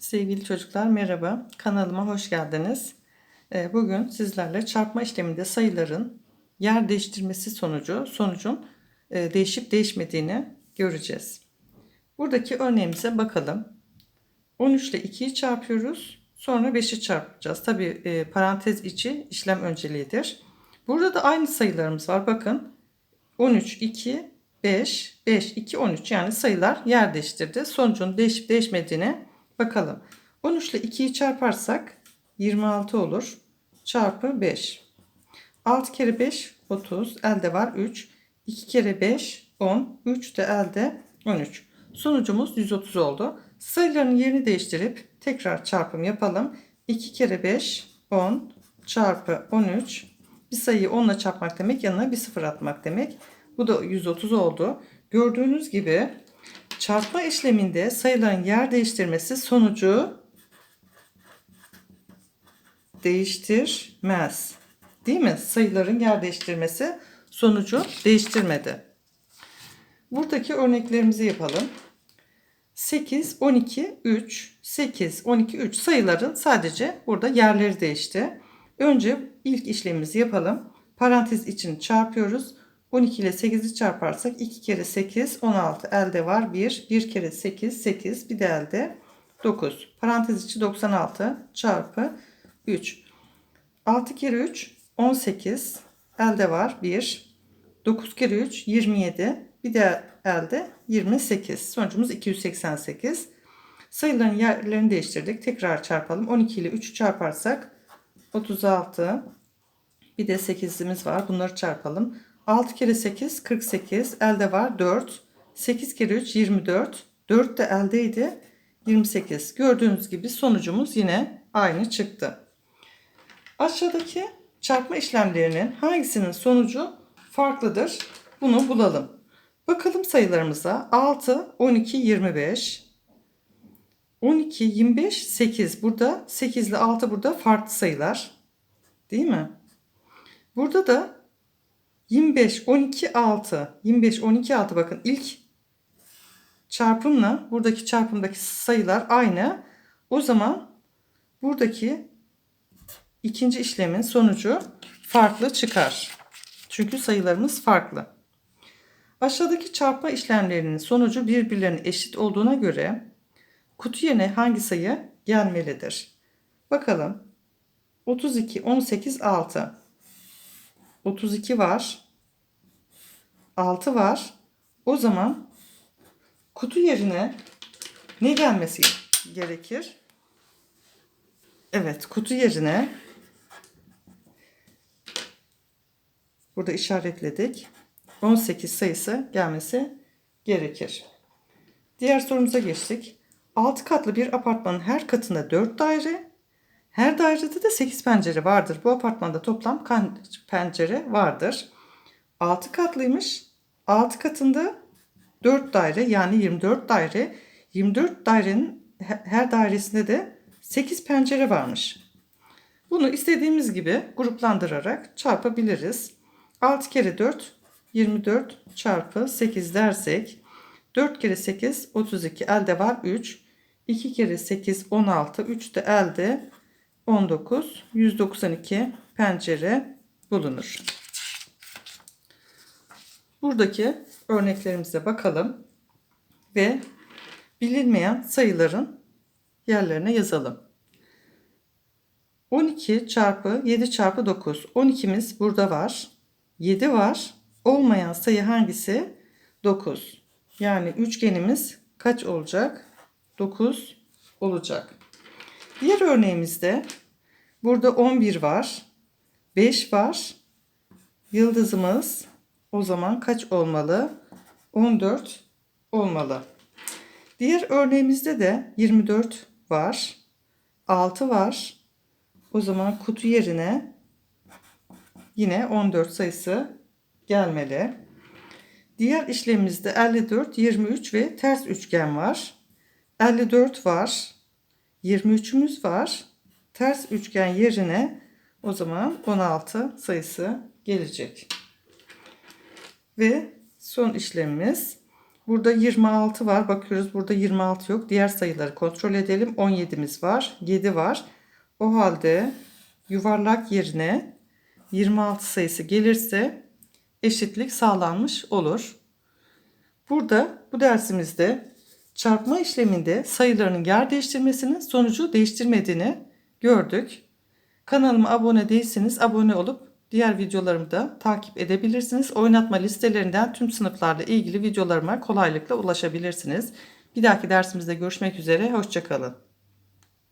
Sevgili çocuklar merhaba. Kanalıma hoş geldiniz. Ee, Bugün sizlerle çarpma işleminde sayıların yer değiştirmesi sonucu sonucun e, değişip değişmediğini göreceğiz. Buradaki örneğimize bakalım. 13 ile 2'yi çarpıyoruz. Sonra 5'i çarpacağız. Tabi e, parantez içi işlem önceliğidir. Burada da aynı sayılarımız var. Bakın 13, 2, 5, 5, 2, 13 yani sayılar yer değiştirdi. Sonucun değişip değişmediğine bakalım. 13 ile 2'yi çarparsak 26 olur. Çarpı 5. 6 kere 5 30. Elde var 3. 2 kere 5 10. 3 de elde 13. Sonucumuz 130 oldu. Sayıların yerini değiştirip tekrar çarpım yapalım. 2 kere 5 10 çarpı 13. Bir sayıyı 10 ile çarpmak demek yanına bir sıfır atmak demek. Bu da 130 oldu. Gördüğünüz gibi çarpma işleminde sayıların yer değiştirmesi sonucu değiştirmez. Değil mi? Sayıların yer değiştirmesi sonucu değiştirmedi. Buradaki örneklerimizi yapalım. 8, 12, 3, 8, 12, 3 sayıların sadece burada yerleri değişti. Önce ilk işlemimizi yapalım. Parantez için çarpıyoruz. 12 ile 8'i çarparsak 2 kere 8 16 elde var 1. 1 kere 8 8 bir de elde 9. Parantez içi 96 çarpı 3. 6 kere 3 18 elde var 1. 9 kere 3 27 bir de elde 28. Sonucumuz 288. Sayıların yerlerini değiştirdik. Tekrar çarpalım. 12 ile 3'ü çarparsak 36 bir de 8'imiz var. Bunları çarpalım. 6 kere 8 48 elde var 4 8 kere 3 24 4 de eldeydi 28 gördüğünüz gibi sonucumuz yine aynı çıktı. Aşağıdaki çarpma işlemlerinin hangisinin sonucu farklıdır? Bunu bulalım. Bakalım sayılarımıza. 6 12 25 12 25 8 burada 8 ile 6 burada farklı sayılar. Değil mi? Burada da 25, 12, 6. 25, 12, 6 bakın ilk çarpımla buradaki çarpımdaki sayılar aynı. O zaman buradaki ikinci işlemin sonucu farklı çıkar. Çünkü sayılarımız farklı. Aşağıdaki çarpma işlemlerinin sonucu birbirlerine eşit olduğuna göre kutu yerine hangi sayı gelmelidir? Bakalım. 32, 18, 6. 32 var. 6 var. O zaman kutu yerine ne gelmesi gerekir? Evet, kutu yerine burada işaretledik. 18 sayısı gelmesi gerekir. Diğer sorumuza geçtik. 6 katlı bir apartmanın her katında 4 daire, her dairede de 8 pencere vardır. Bu apartmanda toplam kaç pencere vardır? 6 katlıymış. 6 katında 4 daire yani 24 daire. 24 dairenin her dairesinde de 8 pencere varmış. Bunu istediğimiz gibi gruplandırarak çarpabiliriz. 6 kere 4 24 çarpı 8 dersek 4 kere 8 32 elde var 3. 2 kere 8 16 3 de elde 19 192 pencere bulunur. Buradaki örneklerimize bakalım ve bilinmeyen sayıların yerlerine yazalım. 12 çarpı 7 çarpı 9. 12'miz burada var. 7 var. Olmayan sayı hangisi? 9. Yani üçgenimiz kaç olacak? 9 olacak. Diğer örneğimizde burada 11 var. 5 var. Yıldızımız o zaman kaç olmalı? 14 olmalı. Diğer örneğimizde de 24 var. 6 var. O zaman kutu yerine yine 14 sayısı gelmeli. Diğer işlemimizde 54, 23 ve ters üçgen var. 54 var. 23'ümüz var. Ters üçgen yerine o zaman 16 sayısı gelecek. Ve son işlemimiz Burada 26 var. Bakıyoruz burada 26 yok. Diğer sayıları kontrol edelim. 17'miz var. 7 var. O halde yuvarlak yerine 26 sayısı gelirse eşitlik sağlanmış olur. Burada bu dersimizde çarpma işleminde sayıların yer değiştirmesinin sonucu değiştirmediğini gördük. Kanalıma abone değilseniz abone olup diğer videolarımı da takip edebilirsiniz. Oynatma listelerinden tüm sınıflarla ilgili videolarıma kolaylıkla ulaşabilirsiniz. Bir dahaki dersimizde görüşmek üzere. Hoşçakalın.